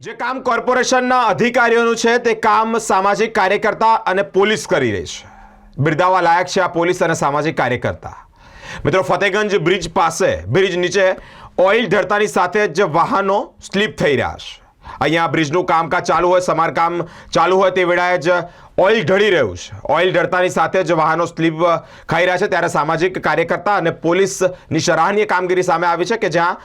જે કામ કોર્પોરેશનના અધિકારીઓનું છે, તે કામ સામાજિક કાર્યકર્તા અને પોલીસ કરી રહી છે. બિરદાવા લાયક છે આ પોલીસ અને સામાજિક કાર્યકર્તા. મિત્રો, ફતેગંજ બ્રિજ પાસે, બ્રિજ નીચે, ઓઇલ ઢળતાની સાથે જ વાહનો સ્લીપ થઈ રહ્યા છે. અહીંયા બ્રિજનું કામકાજ ચાલુ હોય, સમારકામ ચાલુ હોય તે વેળાએ જ ઓઇલ ઢળી રહ્યું છે. ઓઇલ ઢળતાની સાથે જ વાહનો સ્લીપ ખાઈ રહ્યા છે. ત્યારે સામાજિક કાર્યકર્તા અને પોલીસની સરાહનીય કામગીરી સામે આવી છે કે જ્યાં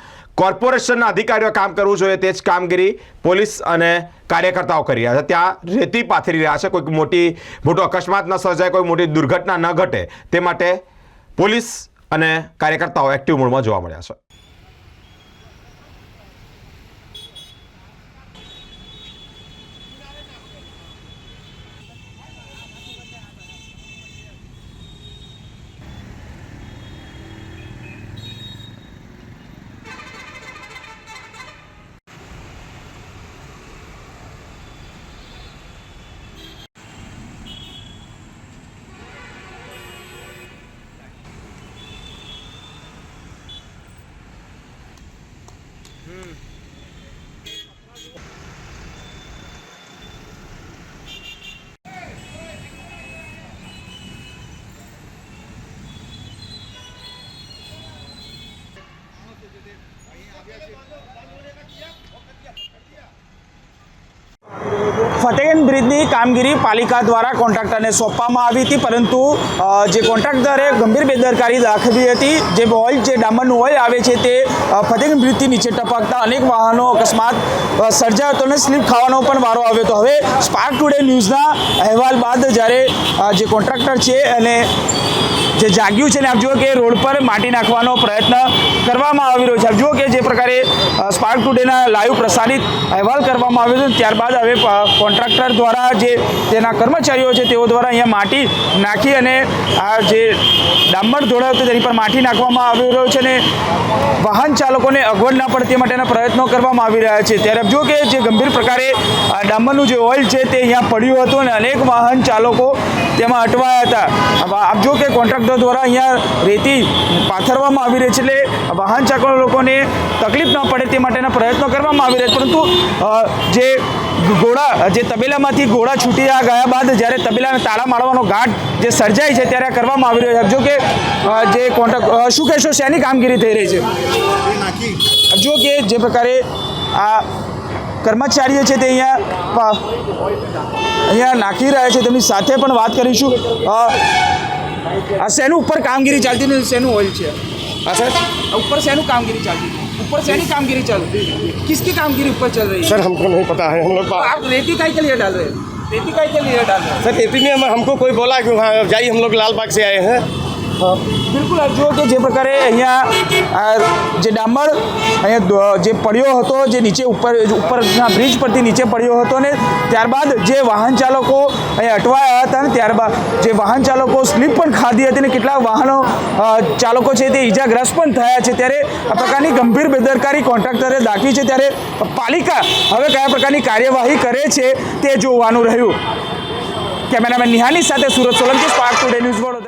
કોર્પોરેશનના અધિકારીઓ કામ કરવું જોઈએ તે જ કામગીરી પોલીસ અને કાર્યકર્તાઓ કરી રહ્યા છે. ત્યાં રેતી પાથરી રહ્યા છે. કોઈક મોટી, મોટો અકસ્માત ન સર્જાય, કોઈ મોટી દુર્ઘટના ન ઘટે તે માટે પોલીસ અને કાર્યકર્તાઓ એક્ટિવ મોડમાં જોવા મળ્યા છે. અહીંયા આવ્યા છે ફતેગંજ બ્રિજની કામગીરી પાલિકા દ્વારા કોન્ટ્રાક્ટરને સોંપવામાં આવી હતી, પરંતુ જે કોન્ટ્રાક્ટરે ગંભીર બેદરકારી દાખવી હતી, જે ઓઇલ જે ડામરનું ઓઇલ આવે છે તે ફતેગંજ બ્રિજથી નીચે ટપકતા અનેક વાહનો અકસ્માત સર્જાયો હતો અને સ્લીપ ખાવાનો પણ વારો આવ્યો હતો. હવે સ્પાર્ક ટુડે ન્યૂઝના અહેવાલ બાદ જ્યારે જે કોન્ટ્રાક્ટર છે અને જે જાગ્યું છે ને આપ જુઓ કે રોડ પર માટી નાખવાનો પ્રયત્ન કરવામાં આવી રહ્યો છે. આપ જુઓ કે જે પ્રકારે સ્પાર્ક ટુડેના લાઈવ પ્રસારિત અહેવાલ કરવામાં આવ્યો હતો ત્યારબાદ હવે કોન્ટ્રાક્ટર દ્વારા જે તેના કર્મચારીઓ છે તેઓ દ્વારા અહીંયા માટી નાખી અને આ જે ડામર ધોળાવ હતો તેની પર માટી નાખવામાં આવી રહ્યો છે અને વાહન ચાલકોને અગવડ ના પડે તે માટેના પ્રયત્નો કરવામાં આવી રહ્યા છે. ત્યારે આપ જુઓ કે જે ગંભીર પ્રકારે ડામરનું જે ઓઇલ છે તે અહીંયા પડ્યું હતું અને અનેક વાહન ચાલકો તેમાં અટવાયા હતા. આપ જો કે કોન્ટ્રાક્ટર દ્વારા અહીંયા રેતી પાથરવામાં આવી રહી છે એટલે વાહન ચાલકો લોકોને તકલીફ ન પડે તે માટેના પ્રયત્નો કરવામાં આવી રહ્યા છે. પરંતુ જે ઘોડા જે તબેલામાંથી ઘોડા છૂટી ગયા બાદ જ્યારે તબેલાને તાળા મારવાનો ઘાટ જે સર્જાય છે ત્યારે કરવામાં આવી રહ્યો છે. જો કે જે કોન્ટ્રાક્ટ શું કહેશો શેની કામગીરી થઈ રહી છે? જો કે જે પ્રકારે આ કર્મચારીઓ છે તે અહીંયા પ- અહીંયા નાખી રહ્યા છે તેમની સાથે પણ વાત કરીશું અ, આ શેનું ઉપર કામગીરી ચાલતી નથી શેનું ઓઇલ છે हाँ सर ઉપર શેનું કામગીરી ચાલતી હતી ऊपर शैनी कामगिरी चल रही है किसकी कामगिरी ऊपर चल रही है सर हमको नहीं पता है हम लोग तो आप रेती काहे के लिए डाल रहे हैं रेती काहे के लिए डाल रहे हैं सर एपी में हम- हमको कोई बोला कि वहाँ जाइए हम लोग लाल बाग से आए हैं બિલકુલ આપ જુઓ કે જે પ્રકારે અહીંયા જે ડામર, અહીંયા જે પડ્યો હતો, જે નીચે ઉપર ઉપરના બ્રિજ પરથી નીચે પડ્યો હતો ને ત્યારબાદ જે વાહન ચાલકો અહીંયા અટવાયા હતા ને ત્યારબાદ જે વાહન ચાલકો સ્લીપ પણ ખાધી હતી ને કેટલાક વાહનો ચાલકો છે તે ઈજાગ્રસ્ત પણ થયા છે. ત્યારે આ પ્રકારની ગંભીર બેદરકારી કોન્ટ્રાક્ટરે દાખવી છે. ત્યારે પાલિકા હવે કયા પ્રકારની કાર્યવાહી કરે છે તે જોવાનું રહ્યું. કેમેરામેન નિહાની સાથે Surat Solanki spark today news